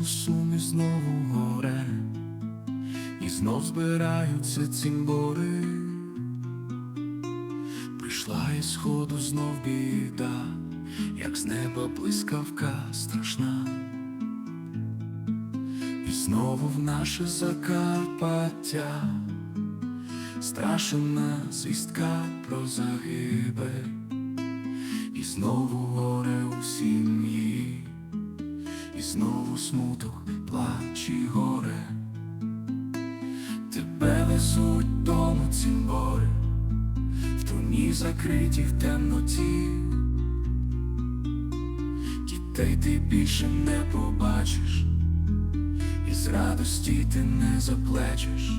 знову сум і знову горе, і знов збираються цимбори. Прийшла із сходу знов біда, як з неба блискавка страшна. І знову в наше Закарпаття страшена звістка про загибель, і знову горе у сім'ї, і знову смуток, плач і горе. Тебе везуть дому цимбори, в труні закриті в темноті. Дітей ти більше не побачиш, і з радості ти не заплечеш,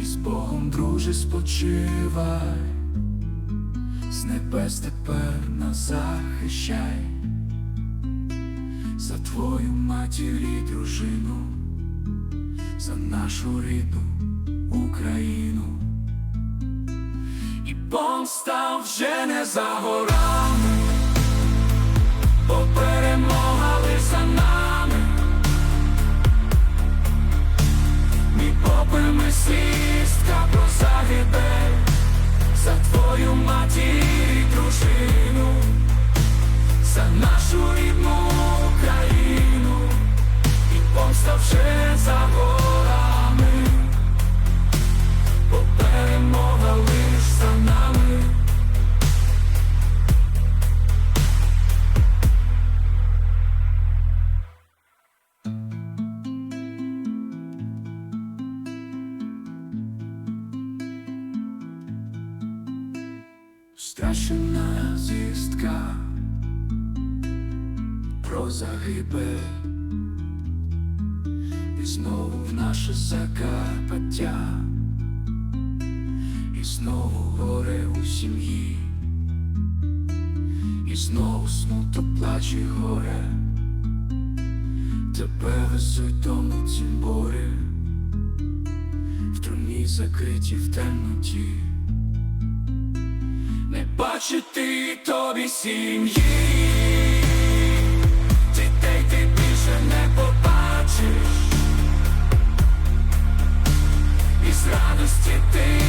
і з Богом, друже, спочивай, з небес тепер нас захищай, за твою матір і дружину, за нашу рідну Україну. І помста вже не за горами, вже за горами, бо перемога лиш за нами. Страшна звістка про загибель знову в наше Закарпаття. І знову горе у сім'ї. І знову смуток плач і горе. Тебе везуть дому цимбори В труні закриті в темноті. Не бачити тобі сім'ї, і